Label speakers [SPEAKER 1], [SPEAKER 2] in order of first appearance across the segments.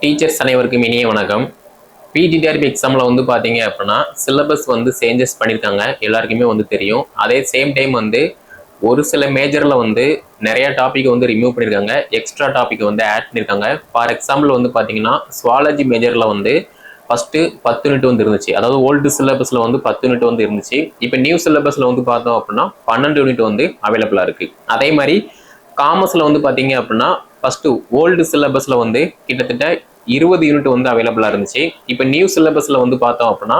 [SPEAKER 1] Teachers அனைவருக்கும் இனிய வணக்கம். பிடிடிஆர்பி எக்ஸாமில் வந்து பார்த்தீங்க அப்படின்னா சிலபஸ் வந்து சேஞ்சஸ் பண்ணியிருக்காங்க எல்லாருக்குமே வந்து தெரியும். அதே சேம் டைம் வந்து ஒரு சில மேஜரில் வந்து நிறையா டாப்பிக்கை வந்து ரிமூவ் பண்ணியிருக்காங்க எக்ஸ்ட்ரா டாப்பிக்கை வந்து ஆட் பண்ணியிருக்காங்க ஃபார் எக்ஸாம்பிள் வந்து பார்த்தீங்கன்னா சுவாலஜி மேஜரில் வந்து ஃபஸ்ட்டு பத்து யூனிட் வந்து இருந்துச்சு. அதாவது ஓல்டு சிலபஸில் வந்து பத்து யூனிட் வந்து இருந்துச்சு. இப்போ நியூ சிலபஸில் வந்து பார்த்தோம் அப்படின்னா பன்னெண்டு யூனிட் வந்து அவைலபிளாக இருக்குது அதே மாதிரி காமர்ஸில் வந்து பார்த்தீங்க அப்படின்னா ஃபஸ்ட்டு ஓல்டு சிலபஸில் வந்து கிட்டத்தட்ட இருபது யூனிட் வந்து அவைலபிளாக இருந்துச்சு. இப்போ நியூ சிலபஸில் வந்து பார்த்தோம் அப்படின்னா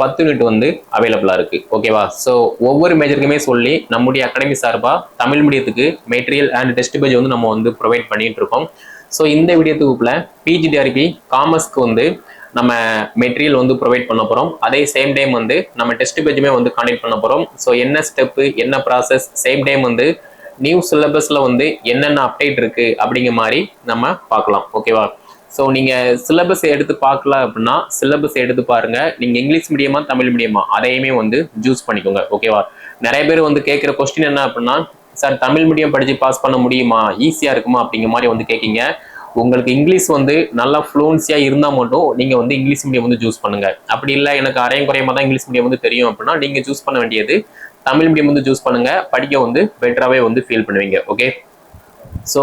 [SPEAKER 1] பத்து யூனிட் வந்து அவைலபிளாக இருக்குது ஓகேவா ஸோ ஒவ்வொரு மேஜருக்குமே சொல்லி நம்முடைய அகாடமி சார்பாக தமிழ் மீடியத்துக்கு மெட்டீரியல் அண்ட் டெஸ்ட் பேஜ் வந்து நம்ம வந்து ப்ரொவைட் பண்ணிகிட்டு இருக்கோம். ஸோ இந்த வீடியோ தொகுப்பில் பிஜிடிஆர்பி காமர்ஸ்க்கு வந்து நம்ம மெட்டீரியல் வந்து ப்ரொவைட் பண்ண போகிறோம் அதே சேம் டைம் வந்து நம்ம டெஸ்ட் பேஜுமே வந்து கான்டெக்ட் பண்ண போகிறோம் ஸோ என்ன ஸ்டெப்பு என்ன ப்ராசஸ் சேம் டைம் வந்து நியூ சிலபஸில் வந்து என்னென்ன அப்டேட் இருக்குது அப்படிங்கிற மாதிரி நம்ம பார்க்கலாம் ஓகேவா ஸோ நீங்கள் சிலபஸ் எடுத்து பார்க்கல அப்படின்னா சிலபஸ் எடுத்து பாருங்கள் நீங்கள் இங்கிலீஷ் மீடியமா தமிழ் மீடியமா அதையுமே வந்து ஜூஸ் பண்ணிக்கோங்க ஓகேவா நிறைய பேர் வந்து கேட்குற கொஸ்டின் என்ன அப்படின்னா சார் தமிழ் மீடியம் படித்து பாஸ் பண்ண முடியுமா? ஈஸியாக இருக்குமா? அப்படிங்கிற மாதிரி வந்து கேட்கீங்க. உங்களுக்கு இங்கிலீஷ் வந்து நல்லா ஃப்ளூன்சியாக இருந்தால் மட்டும் நீங்கள் வந்து இங்கிலீஷ் மீடியம் வந்து சூஸ் பண்ணுங்க. அப்படி இல்லை எனக்கு அரையும் குறையமாக தான் இங்கிலீஷ் மீடியம் வந்து தெரியும் அப்படின்னா நீங்கள் சூஸ் பண்ண வேண்டியது தமிழ் மீடியம் வந்து சூஸ் பண்ணுங்க. படிக்க வந்து பெட்டராகவே வந்து ஃபீல் பண்ணுவீங்க. Okay so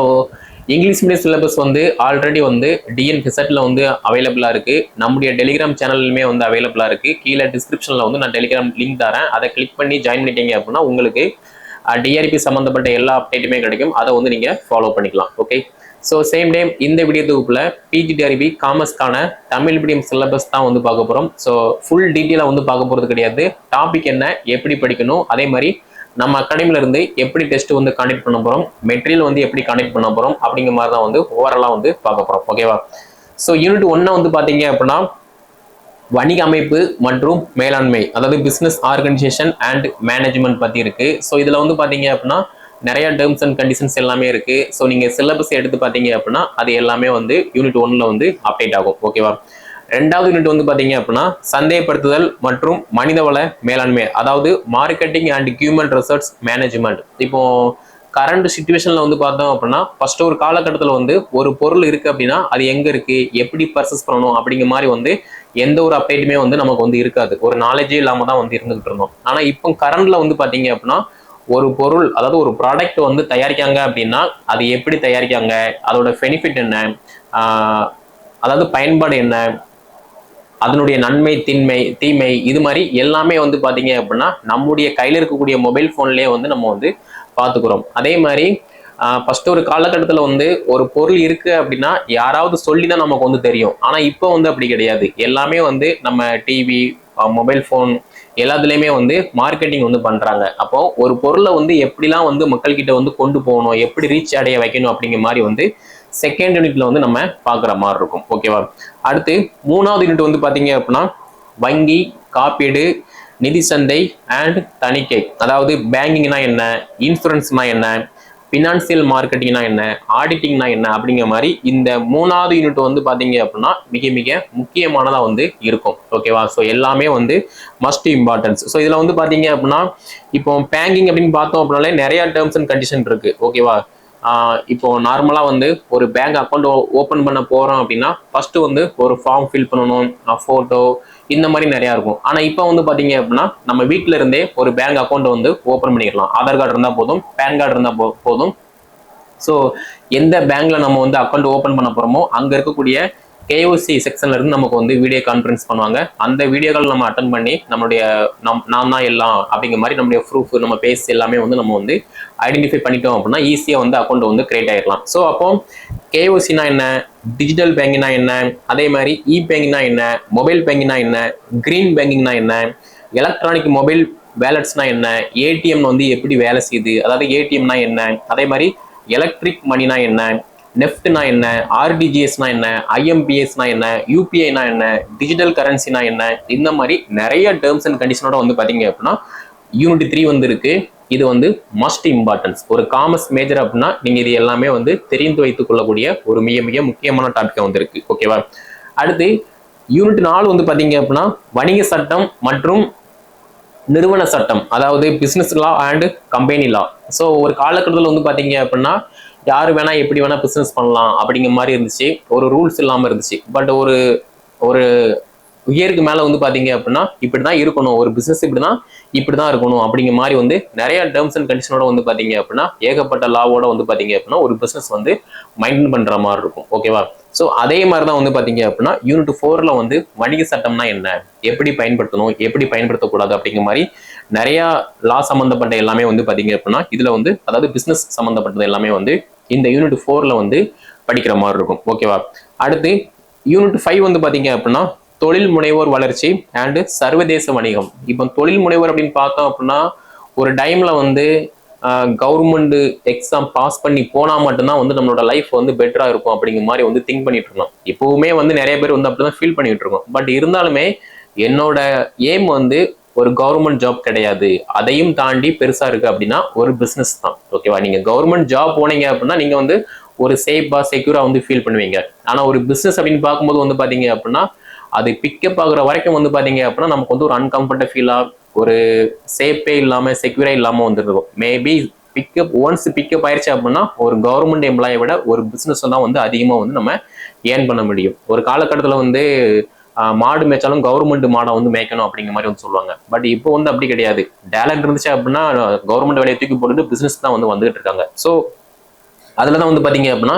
[SPEAKER 1] English medium syllabus வந்து ஆல்ரெடி வந்து டிஎன் ஹெசட்டில் வந்து அவைலபிளாக இருக்குது நம்முடைய டெலிகிராம் சேனல்லுமே வந்து அவைலபிளாக இருக்குது கீழே டிஸ்கிரிப்ஷனில் வந்து நான் டெலிகிராம் லிங்க் தரேன். அதை கிளிக் பண்ணி ஜாயின் பண்ணிட்டீங்க அப்படின்னா உங்களுக்கு டிஆர்பி சம்மந்தப்பட்ட எல்லா அப்டேட்டுமே கிடைக்கும். அதை வந்து நீங்கள் ஃபாலோ பண்ணிக்கலாம். ஓகே ஸோ சேம் டைம் இந்த வீடியோ தொகுப்பில் பிஜிடிஆர்பி காமர்ஸ்க்கான தமிழ் மீடியம் சிலபஸ் தான் வந்து பார்க்க போகிறோம் ஸோ ஃபுல் டீட்டெயிலாக வந்து பார்க்க போகிறது கிடையாது. டாபிக் என்ன எப்படி படிக்கணும் அதே மாதிரி நம்ம அகாடமிலிருந்து எப்படி டெஸ்ட் வந்து கண்டக்ட் பண்ண போகிறோம் மெட்டீரியல் வந்து எப்படி கண்டக்ட் பண்ண போகிறோம் அப்படிங்கிற மாதிரி தான் வந்து ஓவராலாக வந்து பார்க்க போகிறோம் ஓகேவா ஸோ யூனிட் ஒன்றை வந்து பார்த்தீங்க அப்படின்னா வணிக அமைப்பு மற்றும் மேலாண்மை அதாவது பிஸ்னஸ் ஆர்கனைசேஷன் அண்ட் மேனேஜ்மெண்ட் பற்றி இருக்குது ஸோ இதில் வந்து பார்த்தீங்க அப்படின்னா நிறைய டேர்ம்ஸ் அண்ட் கண்டிஷன்ஸ் எல்லாமே இருக்கு. ஸோ நீங்கள் சிலபஸ் எடுத்து பார்த்தீங்க அப்படின்னா அது எல்லாமே வந்து யூனிட் ஒன்ல வந்து அப்டேட் ஆகும். ஓகேவா ரெண்டாவது யூனிட் வந்து பார்த்தீங்க அப்படின்னா சந்தைப்படுத்துதல் மற்றும் மனிதவள மேலாண்மை அதாவது marketing and human research management இப்போ கரண்ட் சுச்சுவேஷன்ல வந்து பார்த்தோம் அப்படின்னா ஃபர்ஸ்ட் ஒரு காலகட்டத்தில் வந்து ஒரு பொருள் இருக்கு அப்படின்னா அது எங்க இருக்கு? எப்படி பர்சஸ் பண்ணணும்? அப்படிங்கிற மாதிரி வந்து எந்த ஒரு அப்டேட்டுமே வந்து நமக்கு வந்து இருக்காது. ஒரு நாலேஜே இல்லாம தான் வந்து இருந்துகிட்டு இருந்தோம். ஆனா இப்போ கரண்ட்ல வந்து பாத்தீங்க அப்படின்னா ஒரு பொருள் அதாவது ஒரு ப்ராடக்ட் வந்து தயாரிக்காங்க அப்படின்னா அது எப்படி தயாரிக்காங்க அதோட பெனிஃபிட் என்ன? அதாவது பயன்பாடு என்ன? அதனுடைய நன்மை தின்மை தீமை இது மாதிரி எல்லாமே வந்து பார்த்தீங்க அப்படின்னா நம்முடைய கையில் இருக்கக்கூடிய மொபைல் ஃபோன்லேயே வந்து நம்ம வந்து பார்த்துக்கிறோம். அதே மாதிரி ஃபஸ்ட்டு ஒரு காலகட்டத்தில் வந்து ஒரு பொருள் இருக்குது அப்படின்னா யாராவது சொல்லி தான் நமக்கு வந்து தெரியும். ஆனால் இப்போ வந்து அப்படி கிடையாது. எல்லாமே வந்து நம்ம டிவி மொபைல் ஃபோன் எல்லாத்துலேயுமே வந்து மார்க்கெட்டிங் வந்து பண்ணுறாங்க அப்போ ஒரு பொருளை வந்து எப்படிலாம் வந்து மக்கள்கிட்ட வந்து கொண்டு போகணும் எப்படி ரீச் அடைய வைக்கணும் அப்படிங்கிற மாதிரி வந்து செகண்ட் யூனிட்ல வந்து நம்ம பார்க்குற மாதிரி இருக்கும். ஓகேவா அடுத்து மூணாவது யூனிட் வந்து பார்த்தீங்க அப்படின்னா வங்கி காப்பீடு நிதி சந்தை அண்ட் தணிக்கை. அதாவது பேங்கிங்னா என்ன இன்சூரன்ஸ்னா என்ன ஃபினான்சியல் மார்க்கெட்டிங்னா என்ன ஆடிட்டிங்னா என்ன அப்படிங்கிற மாதிரி இந்த மூணாவது யூனிட் வந்து பார்த்தீங்க அப்படின்னா மிக மிக முக்கியமானதாக வந்து இருக்கும். ஓகேவா ஸோ எல்லாமே வந்து மஸ்ட் இம்பார்ட்டன்ஸ் ஸோ இதில் வந்து பார்த்தீங்க அப்படின்னா இப்போ பேங்கிங் அப்படின்னு பார்த்தோம் அப்படின்னாலே நிறைய டேர்ம்ஸ் அண்ட் கண்டிஷன் இருக்கு. ஓகேவா இப்போ நார்மலாக வந்து ஒரு பேங்க் அக்கௌண்ட் ஓப்பன் பண்ண போகிறோம் அப்படின்னா ஃபஸ்ட்டு வந்து ஒரு ஃபார்ம் ஃபில் பண்ணணும். ஃபோட்டோ இந்த மாதிரி நிறையா இருக்கும். ஆனால் இப்போ வந்து பார்த்தீங்க அப்படின்னா நம்ம வீட்டில இருந்தே ஒரு பேங்க் அக்கௌண்ட் வந்து ஓப்பன் பண்ணிடலாம் ஆதார் கார்டு இருந்தால் போதும் பேன் கார்டு இருந்தால் போ போதும். ஸோ எந்த பேங்க்ல நம்ம வந்து அக்கௌண்ட் ஓப்பன் பண்ண போகிறோமோ அங்கே இருக்கக்கூடிய கேஓசி செக்ஷன்ல இருந்து நமக்கு வந்து வீடியோ கான்ஃபரன்ஸ் பண்ணுவாங்க. அந்த வீடியோக்கள் நம்ம அட்டன் பண்ணி நம்மளுடைய நம் நான் தான் எல்லாம் அப்படிங்கிற மாதிரி நம்மளுடைய ப்ரூஃப் நம்ம பேஸ் எல்லாமே வந்து நம்ம வந்து ஐடென்டிஃபை பண்ணிட்டோம் அப்படின்னா ஈஸியாக வந்து அக்கௌண்ட் வந்து கிரியேட் ஆகிடலாம் ஸோ அப்போ கேஓசினா என்ன? டிஜிட்டல் பேங்கிங்னா என்ன? அதே மாதிரி இ பேங்கிங்னா என்ன? மொபைல் பேங்கிங்னா என்ன? கிரீன் பேங்கிங்னா என்ன? எலக்ட்ரானிக் மொபைல் வேலட்ஸ்னா என்ன? ஏடிஎம் வந்து எப்படி வேலை செய்யுது? அதாவது ஏடிஎம்னா என்ன? அதே மாதிரி எலக்ட்ரிக் மணினா என்ன? நெஃப்ட்னா என்ன ஆர்டிஜிஎஸ்னா என்ன ஐஎம்பிஎஸ்னா என்ன யூபிஐனா என்ன டிஜிட்டல் கரன்சினா என்ன இந்த மாதிரி நிறைய டேர்ம்ஸ் அண்ட் கண்டிஷனோட வந்து பார்த்தீங்க அப்படின்னா யூனிட் த்ரீ வந்து இருக்கு இது வந்து மஸ்ட் இம்பார்ட்டன்ஸ் ஒரு காமர்ஸ் மேஜர் அப்படின்னா நீங்க இது எல்லாமே வந்து தெரிந்து வைத்துக் கொள்ளக்கூடிய ஒரு மிக மிக முக்கியமான டாபிக்கா வந்து இருக்கு ஓகேவா அடுத்து யூனிட் நாலு வந்து பாத்தீங்க அப்படின்னா வணிக சட்டம் மற்றும் நிறுவன சட்டம். அதாவது business law and company law so ஒரு காலகட்டத்தில் வந்து பாத்தீங்க அப்படின்னா யார் வேணா எப்படி வேணா பிஸ்னஸ் பண்ணலாம் அப்படிங்கிற மாதிரி இருந்துச்சு. ஒரு ரூல்ஸ் இல்லாமல் இருந்துச்சு. பட் ஒரு ஒரு இயருக்கு மேலே வந்து பார்த்தீங்க அப்படின்னா இப்படிதான் இருக்கணும். ஒரு பிஸ்னஸ் இப்படி தான் இப்படி தான் இருக்கணும் அப்படிங்கிற மாதிரி வந்து நிறைய டேர்ம்ஸ் அண்ட் கண்டிஷனோட வந்து பார்த்தீங்க அப்படின்னா ஏகப்பட்ட லாவோட வந்து பார்த்தீங்க அப்படின்னா ஒரு பிஸ்னஸ் வந்து மெயின்டைன் பண்ணுற மாதிரி இருக்கும். ஓகேவா ஸோ அதே மாதிரி தான் வந்து பார்த்தீங்க அப்படின்னா யூனிட் ஃபோரில் வந்து வணிக சட்டம்னா என்ன? எப்படி பயன்படுத்தணும்? எப்படி பயன்படுத்தக்கூடாது? அப்படிங்கிற மாதிரி நிறையா லா சம்மந்தப்பட்ட எல்லாமே வந்து பார்த்தீங்க அப்படின்னா இதில் வந்து அதாவது பிஸ்னஸ் சம்மந்தப்பட்டது எல்லாமே வந்து இந்த யூனிட் ஃபோரில் வந்து படிக்கிற மாதிரி இருக்கும். ஓகேவா அடுத்து யூனிட் ஃபைவ் வந்து பார்த்தீங்க அப்படின்னா தொழில் முனைவோர் வளர்ச்சி அண்டு சர்வதேச வணிகம். இப்போ தொழில் முனைவோர் அப்படின்னு பார்த்தோம் அப்படின்னா ஒரு டைமில் வந்து கவர்மெண்ட் எக்ஸாம் பாஸ் பண்ணி போனால் மட்டும்தான் வந்து நம்மளோட லைஃப் வந்து பெட்டராக இருக்கும் அப்படிங்கிற மாதிரி வந்து திங்க் பண்ணிட்டு இருந்தோம். இப்போவுமே வந்து நிறைய பேர் வந்து அப்படிதான் ஃபீல் பண்ணிட்டு இருக்கோம். பட் இருந்தாலுமே என்னோட எய்ம் வந்து ஒரு கவர்மெண்ட் ஜாப் கிடையாது. அதையும் தாண்டி பெருசா இருக்கு அப்படின்னா ஒரு பிசினஸ் தான். ஓகேவா நீங்க கவர்மெண்ட் ஜாப் போனீங்க அப்படின்னா நீங்க வந்து ஒரு சேஃபா செக்யூரா வந்து ஃபீல் பண்ணுவீங்க. ஆனா ஒரு பிசினஸ் அப்படின்னு பார்க்கும்போது வந்து பாத்தீங்க அப்படின்னா அது பிக்கப் ஆகுற வரைக்கும் வந்து பாத்தீங்க அப்படின்னா நமக்கு வந்து ஒரு அன்கம்ஃபர்டபுள் ஃபீலா ஒரு சேஃபே இல்லாம செக்யூரா இல்லாம வந்துருக்கும். மேபி பிக்கப் ஒன்ஸ் பிக்கப் ஆயிடுச்சு அப்படின்னா ஒரு கவர்மெண்ட் எம்ப்ளாயை விட ஒரு பிசினஸ் தான் வந்து அதிகமாக வந்து நம்ம ஏர்ன் பண்ண முடியும். ஒரு காலகட்டத்தில் வந்து மாடு மேய்ச்சாலும் கவர்மெண்ட் மாடை வந்து மேய்க்கணும் அப்படிங்கிற மாதிரி வந்து சொல்லுவாங்க. பட் இப்போ வந்து அப்படி கிடையாது. டேலண்ட் இருந்துச்சு அப்படின்னா கவர்மெண்ட் வேலையை தூக்கி போட்டுட்டு பிசினஸ் தான் வந்து வந்துகிட்டு இருக்காங்க. ஸோ அதில் தான் வந்து பார்த்தீங்க அப்படின்னா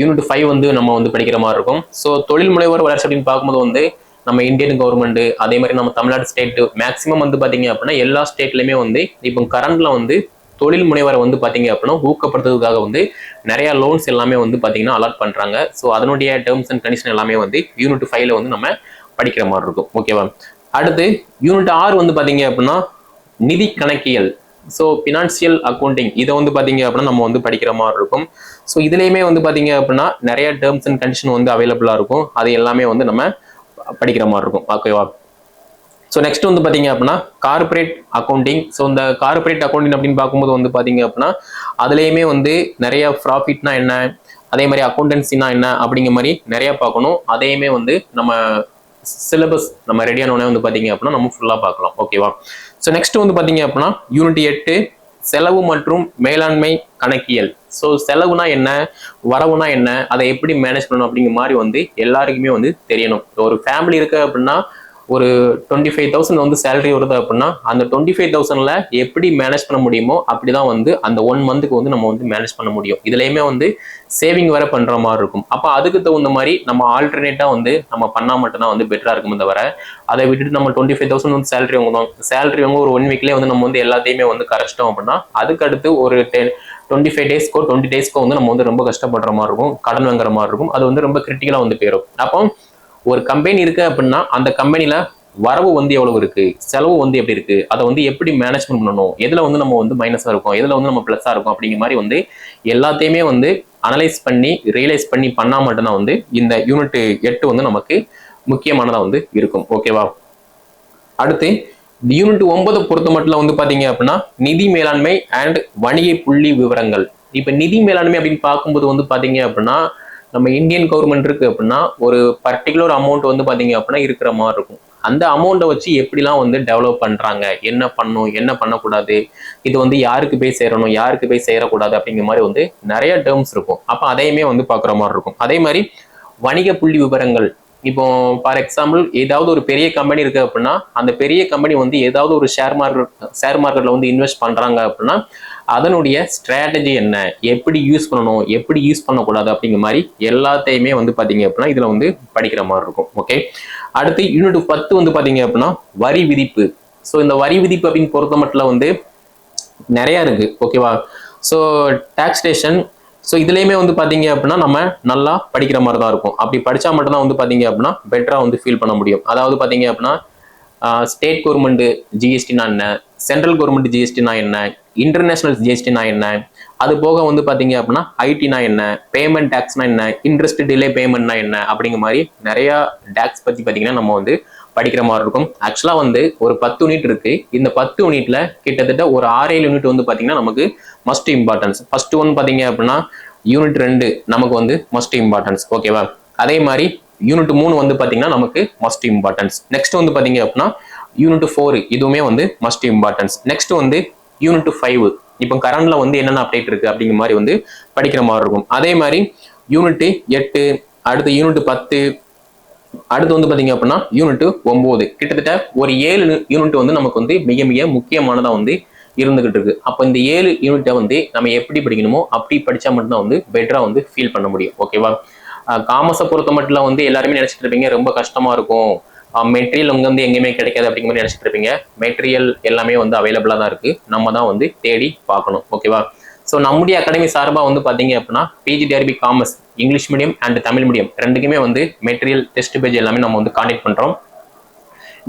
[SPEAKER 1] யூனிட் ஃபைவ் வந்து நம்ம வந்து படிக்கிற மாதிரி இருக்கும். ஸோ தொழில் முனைவர் வளர்ச்சி அப்படின்னு பார்க்கும்போது வந்து நம்ம இந்தியன் கவர்மெண்ட் அதே மாதிரி நம்ம தமிழ்நாடு ஸ்டேட் மேக்ஸிமம் வந்து பார்த்தீங்க அப்படின்னா எல்லா ஸ்டேட்லையுமே வந்து இப்போ கரண்ட்ல வந்து தொழில் முனைவரை வந்து பார்த்தீங்க அப்படின்னா ஊக்கப்படுத்துறதுக்காக வந்து நிறைய லோன்ஸ் எல்லாமே வந்து பார்த்தீங்கன்னா அலாட் பண்ணுறாங்க ஸோ அதனுடைய டேர்ம்ஸ் அண்ட் கண்டிஷன் எல்லாமே வந்து யூனிட் ஃபைவ்ல வந்து நம்ம படிக்கிற மாதிரி இருக்கும். ஓகேவா அடுத்து யூனிட் ஆறு வந்து பார்த்தீங்க அப்படின்னா நிதி கணக்கியல். ஸோ ஃபினான்சியல் அக்கௌண்டிங் இதை வந்து பார்த்தீங்க அப்படின்னா நம்ம வந்து படிக்கிற மாதிரி இருக்கும். ஸோ இதுலேயுமே வந்து பார்த்தீங்க அப்படின்னா நிறைய டேர்ம்ஸ் அண்ட் கண்டிஷன் வந்து அவைலபிளாக இருக்கும். அது எல்லாமே வந்து நம்ம படிக்கிற மாதிரி இருக்கும். ஓகேவா ஸோ நெக்ஸ்ட் வந்து பார்த்தீங்க அப்படின்னா கார்ப்பரேட் அக்கௌண்டிங் ஸோ இந்த கார்ப்பரேட் அக்கௌண்டிங் அப்படின்னு பார்க்கும்போது வந்து பார்த்தீங்க அப்படின்னா அதுலேயுமே வந்து நிறைய ப்ராஃபிட்னா என்ன? அதே மாதிரி அக்கௌண்டன்சினா என்ன? அப்படிங்கிற மாதிரி நிறைய பார்க்கணும். அதையுமே வந்து நம்ம சிலபஸ் நம்ம ரெடியான உடனே வந்து பார்த்தீங்க அப்படின்னா நம்ம ஃபுல்லாக பார்க்கலாம். ஓகேவா ஸோ நெக்ஸ்ட் வந்து பார்த்தீங்க அப்படின்னா யூனிட் எட்டு செலவு மற்றும் மேலாண்மை கணக்கியல். ஸோ செலவுனா என்ன? வரவுனா என்ன? அதை எப்படி மேனேஜ் பண்ணணும் அப்படிங்கிற மாதிரி வந்து எல்லாருக்குமே வந்து தெரியணும். ஒரு ஃபேமிலி இருக்கு அப்படின்னா ஒரு டுவெண்ட்டி ஃபைவ் தௌசண்ட் வந்து சேலரி வருது அப்படின்னா அந்த டுவெண்ட்டி ஃபைவ் தௌசண்ட்ல எப்படி மேனேஜ் பண்ண முடியுமோ அப்படிதான் வந்து அந்த ஒன் மந்த்துக்கு வந்து நம்ம வந்து மேனேஜ் பண்ண முடியும். இதுலயுமே வந்து சேவிங் வேற பண்ற மாதிரி இருக்கும். அப்போ அதுக்கு தகுந்த மாதிரி நம்ம ஆல்டர்னேட்டா வந்து நம்ம பண்ணா மட்டும்தான் வந்து பெட்டரா இருக்கும் தவிர அதை விட்டுட்டு நம்ம டுவெண்ட்டி ஃபைவ் தௌசண்ட் வந்து சேலரி வாங்கணும். சேலரி வாங்க ஒரு ஒன் வீக்லேயே வந்து நம்ம வந்து எல்லாத்தையுமே வந்து கரைச்சிட்டோம் அப்படின்னா அதுக்கு அடுத்து ஒரு டென் டுவெண்ட்டி ஃபைவ் டேஸ்க்கோ டுவெண்ட்டி டேஸ்க்கோ வந்து நம்ம வந்து ரொம்ப கஷ்டப்படுற மாதிரி இருக்கும். கடன் வாங்குற மாதிரி இருக்கும். அது வந்து ரொம்ப கிரிட்டிக்கலா வந்து போயிடும் அப்போ ஒரு கம்பெனி இருக்கு அப்படின்னா அந்த கம்பெனியில வரவு வந்து எவ்வளவு இருக்கு? செலவு வந்து எப்படி இருக்கு? அதை வந்து எப்படி மேனேஜ்மெண்ட் பண்ணணும்? எதுல வந்து நம்ம வந்து மைனஸா இருக்கும்? எதுல வந்து நம்ம பிளஸ்ஸா இருக்கும்? அப்படிங்கிற மாதிரி வந்து எல்லாத்தையுமே வந்து அனலைஸ் பண்ணி ரியலைஸ் பண்ணி பண்ணா மட்டும்தான் வந்து இந்த யூனிட் எட்டு வந்து நமக்கு முக்கியமானதா வந்து இருக்கும். ஓகேவா அடுத்து யூனிட் ஒன்பது பொறுத்த மட்டும் வந்து பாத்தீங்க அப்படின்னா நிதி மேலாண்மை அண்ட் வணிக புள்ளி விவரங்கள். இப்ப நிதி மேலாண்மை அப்படின்னு பார்க்கும்போது வந்து பாத்தீங்க அப்படின்னா நம்ம இந்தியன் கவர்மெண்ட் இருக்கு அப்படின்னா ஒரு பர்டிகுலர் அமௌண்ட் வந்து பாத்தீங்க அப்படின்னா இருக்கிற மாதிரி இருக்கும். அந்த அமௌண்ட்டை வச்சு எப்படிலாம் வந்து டெவலப் பண்றாங்க? என்ன பண்ணும்? என்ன பண்ணக்கூடாது? இது வந்து யாருக்கு போய் சேரணும்? யாருக்கு போய் சேரக்கூடாது? அப்படிங்கிற மாதிரி வந்து நிறைய டேர்ம்ஸ் இருக்கும். அப்ப அதையுமே வந்து பார்க்குற மாதிரி இருக்கும். அதே மாதிரி வணிக புள்ளி விவரங்கள். இப்போ ஃபார் எக்ஸாம்பிள் ஏதாவது ஒரு பெரிய கம்பெனி இருக்கு அப்படின்னா அந்த பெரிய கம்பெனி வந்து ஏதாவது ஒரு ஷேர் மார்க்கெட் ஷேர் மார்க்கெட்ல வந்து இன்வெஸ்ட் பண்றாங்க அப்படின்னா அதனுடைய ஸ்ட்ராட்டஜி என்ன? எப்படி யூஸ் பண்ணணும்? எப்படி யூஸ் பண்ணக்கூடாது? அப்படிங்கிற மாதிரி எல்லாத்தையுமே வந்து பார்த்தீங்க அப்படின்னா இதில் வந்து படிக்கிற மாதிரி இருக்கும். ஓகே அடுத்து யூனிட் பத்து வந்து பார்த்தீங்க அப்படின்னா வரி விதிப்பு. ஸோ இந்த வரி விதிப்பு அப்படின்னு பொறுத்த மட்டும் வந்து நிறையா இருக்குது ஓகேவா ஸோ டேக்ஸ் ஸ்டேஷன் ஸோ இதுலேயுமே வந்து பார்த்தீங்க அப்படின்னா நம்ம நல்லா படிக்கிற மாதிரி தான் இருக்கும். அப்படி படித்தா மட்டும்தான் வந்து பார்த்தீங்க அப்படின்னா பெட்டராக வந்து ஃபீல் பண்ண முடியும். அதாவது பார்த்தீங்க அப்படின்னா ஸ்டேட் கவர்மெண்ட் ஜிஎஸ்டினா என்ன? சென்ட்ரல் கவர்மெண்ட் ஜிஎஸ்டினா என்ன? இன்டர்நேஷனல் ஜிஎஸ்டினா என்ன? அது போக வந்து பார்த்தீங்க அப்படின்னா ஐடினா என்ன? பேமெண்ட் டேக்ஸ்னா என்ன? இன்ட்ரெஸ்ட் டிலே பேமெண்ட்னா என்ன? அப்படிங்கிற மாதிரி நிறைய டேக்ஸ் பற்றி பார்த்தீங்கன்னா நம்ம வந்து படிக்கிற மாதிரி இருக்கும். ஆக்சுவலாக வந்து ஒரு பத்து யூனிட் இருக்கு. இந்த பத்து யூனிட்ல கிட்டத்தட்ட ஒரு ஆறு ஏழு யூனிட் வந்து பார்த்தீங்கன்னா நமக்கு மஸ்ட் இம்பார்ட்டன்ஸ் ஃபர்ஸ்ட் ஒன் பார்த்தீங்க அப்படின்னா யூனிட் ரெண்டு நமக்கு வந்து மஸ்ட் இம்பார்ட்டன்ஸ் ஓகேவா அதே மாதிரி யூனிட் மூணு வந்து பார்த்தீங்கன்னா நமக்கு மஸ்ட் இம்பார்ட்டன்ஸ் நெக்ஸ்ட் வந்து பார்த்தீங்க அப்படின்னா யூனிட் ஃபோர் இதுவுமே வந்து மஸ்ட் இம்பார்ட்டன்ஸ் நெக்ஸ்ட் வந்து யூனிட் ஃபைவ் இப்போ கரண்ட்ல வந்து என்னென்ன அப்டேட் இருக்கு அப்படிங்கிற மாதிரி வந்து படிக்கிற மாதிரி இருக்கும். அதே மாதிரி யூனிட்டு எட்டு அடுத்து யூனிட் பத்து அடுத்து வந்து பார்த்தீங்க அப்படின்னா யூனிட் ஒம்பது கிட்டத்தட்ட ஒரு ஏழு யூனிட் வந்து நமக்கு வந்து மிக மிக முக்கியமானதாக வந்து இருந்துகிட்டு இருக்கு. அப்போ இந்த ஏழு யூனிட்டை வந்து நம்ம எப்படி படிக்கணுமோ அப்படி படித்தா மட்டும்தான் வந்து பெட்டராக வந்து ஃபீல் பண்ண முடியும். ஓகேவா காமர்ஸை பொறுத்த மட்டும் வந்து எல்லாருமே நினச்சிட்டு இருப்பீங்க ரொம்ப கஷ்டமாக இருக்கும். மெட்டீரியல் உங்க வந்து எங்கேயுமே கிடைக்காது அப்படிங்கிற மாதிரி நினைச்சிட்டு இருப்பீங்க. மெட்டீரியல் எல்லாமே வந்து அவைலபிளாக தான் இருக்கு. நம்ம தான் வந்து தேடி பார்க்கணும். ஓகேவா ஸோ நம்முடைய அகாடமி சார்பாக வந்து பார்த்தீங்க அப்படின்னா PGTRB commerce English medium and Tamil medium ரெண்டுக்குமே வந்து மெட்டீரியல் டெஸ்ட் பேஜ் எல்லாமே நம்ம வந்து காண்டக்ட் பண்ணுறோம்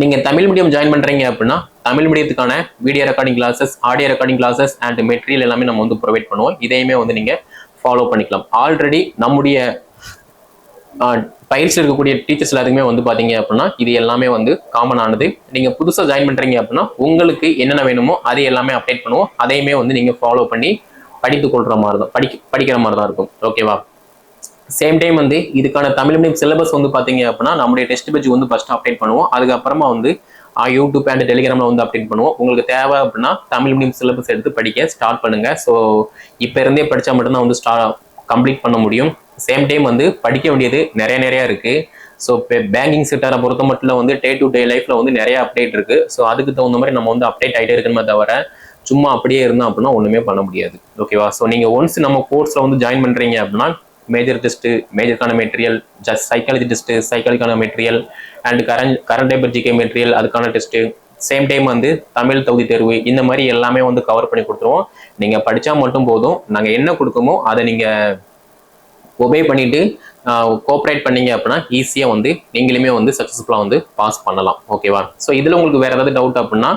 [SPEAKER 1] நீங்கள் தமிழ் மீடியம் ஜாயின் பண்ணுறீங்க அப்படின்னா Tamil மீடியத்துக்கான video recording classes audio recording classes and material எல்லாமே நம்ம வந்து ப்ரொவைட் பண்ணுவோம். இதையுமே வந்து நீங்கள் ஃபாலோ பண்ணிக்கலாம். ஆல்ரெடி நம்முடைய பயிற்சி இருக்கக்கூடிய டீச்சர்ஸ் எல்லாத்துக்குமே வந்து பார்த்தீங்க அப்படின்னா இது எல்லாமே வந்து காமன் ஆனது. நீங்கள் புதுசாக ஜாயின் பண்ணுறீங்க அப்படின்னா உங்களுக்கு என்னென்ன வேணுமோ அதை எல்லாமே அப்டேட் பண்ணுவோம். அதையுமே வந்து நீங்கள் ஃபாலோ பண்ணி படித்து கொள்கிற மாதிரி தான் படிக்க படிக்கிற மாதிரி தான் இருக்கும் ஓகேவா சேம் டைம் வந்து இதுக்கான தமிழ் மீடியம் சிலபஸ் வந்து பார்த்தீங்க அப்படின்னா நம்முடைய டெஸ்ட் பேஜ் வந்து ஃபர்ஸ்ட் அப்டேட் பண்ணுவோம். அதுக்கப்புறமா வந்து யூடியூப் அண்ட் டெலிகிராமில் வந்து அப்டேட் பண்ணுவோம். உங்களுக்கு தேவை அப்படின்னா தமிழ் மீடியம் சிலபஸ் எடுத்து படிக்க ஸ்டார்ட் பண்ணுங்க. ஸோ இப்போ இருந்தே படித்தா மட்டும்தான் வந்து ஸ்டா கம்ப்ளீட் பண்ண முடியும். சேம் டைம் வந்து படிக்க வேண்டியது நிறைய நிறைய இருக்கு. ஸோ இப்போ பேங்கிங் செக்டரை பொறுத்த மட்டும் வந்து டே டு டே லைஃப்ல வந்து நிறைய அப்டேட் இருக்கு. ஸோ அதுக்கு தகுந்த மாதிரி நம்ம வந்து அப்டேட் ஆகிட்டே இருக்கணுமே தவிர சும்மா அப்படியே இருந்தோம் அப்படின்னா ஒண்ணுமே பண்ண முடியாது. ஓகேவா ஸோ நீங்க ஒன்ஸ் நம்ம கோர்ஸ்ல வந்து ஜாயின் பண்றீங்க அப்படின்னா மேஜர் டெஸ்ட் மேஜருக்கான material just psychology test சைக்காலஜிக்கான material and current current paper GK material அதுக்கான டெஸ்ட் சேம் டைம் வந்து தமிழ் தகுதி தேர்வு இந்த மாதிரி எல்லாமே வந்து கவர் பண்ணி கொடுத்துருவோம். நீங்கள் படித்தா மட்டும் போதும். நாங்கள் என்ன கொடுக்கமோ அதை நீங்கள் ஒபே பண்ணிவிட்டு கோஆப்ரேட் பண்ணீங்க அப்படின்னா ஈஸியாக வந்து நீங்களுமே வந்து சக்ஸஸ்ஃபுல்லாக வந்து பாஸ் பண்ணலாம். ஓகேவா ஸோ இதில் உங்களுக்கு வேறு ஏதாவது டவுட் அப்படின்னா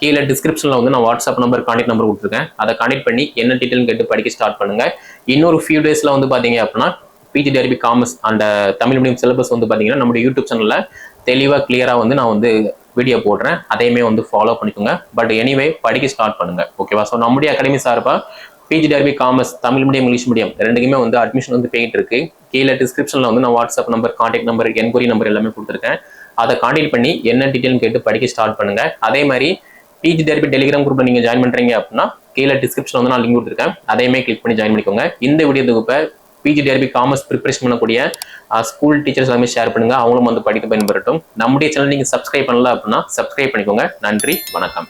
[SPEAKER 1] கீழே டிஸ்கிரிப்ஷனில் வந்து நான் வாட்ஸ்அப் நம்பர் கான்டெக்ட் நம்பர் கொடுத்துருக்கேன். அதை கான்டெக்ட் பண்ணி என்ன டீட்டெயில் கேட்டு படிக்க ஸ்டார்ட் பண்ணுங்கள் இன்னொரு ஃபியூ டேஸில் வந்து பார்த்தீங்க அப்படின்னா PG TRB commerce and Tamil medium syllabus வந்து பார்த்தீங்கன்னா நம்மளுடைய யூடியூப் சேனலில் தெளிவாக கிளியராக வந்து நான் வந்து வீடியோ போடுறேன். அதையுமே வந்து ஃபாலோ பண்ணிக்கோங்க. பட் எனிவே படிக்க ஸ்டார்ட் பண்ணுங்க. ஓகேவா ஸோ நம்முடைய அகாடமி சார்பாக PGTRB commerce Tamil medium English medium ரெண்டுக்குமே வந்து அட்மிஷன் வந்து போயிட்டு இருக்கு. கீழே டிஸ்கிரிப்ஷனில் வந்து நான் WhatsApp number contact number enquiry number எல்லாமே கொடுத்துருக்கேன். அதை கான்டாக்ட் பண்ணி என்ன டீட்டெயில் கேட்டு படிக்க ஸ்டார்ட் பண்ணுங்க. அதே மாதிரி பிஜி தெரபி டெலிகிராம் குரூப்ல நீங்க ஜாயின் பண்றீங்க அப்படின்னா கீழே டிஸ்கிரிப்ஷன் வந்து நான் லிங்க் கொடுத்துருக்கேன். அதையுமே கிளிக் பண்ணி ஜாயின் பண்ணிக்கோங்க. இந்த வீடியோ தொகுப்பை பிஜி டெரபி காமர்ஸ் ப்ரிப்பரேஷன் பண்ணக்கூடிய ஸ்கூல் டீச்சர்ஸ் எல்லாமே ஷேர் பண்ணுங்க. அவங்களும் வந்து படிக்க பயன்படுத்தும் நம்முடைய சேனல் நீங்க சப்ஸ்கிரைப் பண்ணல அப்படின்னா சப்ஸ்கிரைப் பண்ணிக்கோங்க. நன்றி வணக்கம்.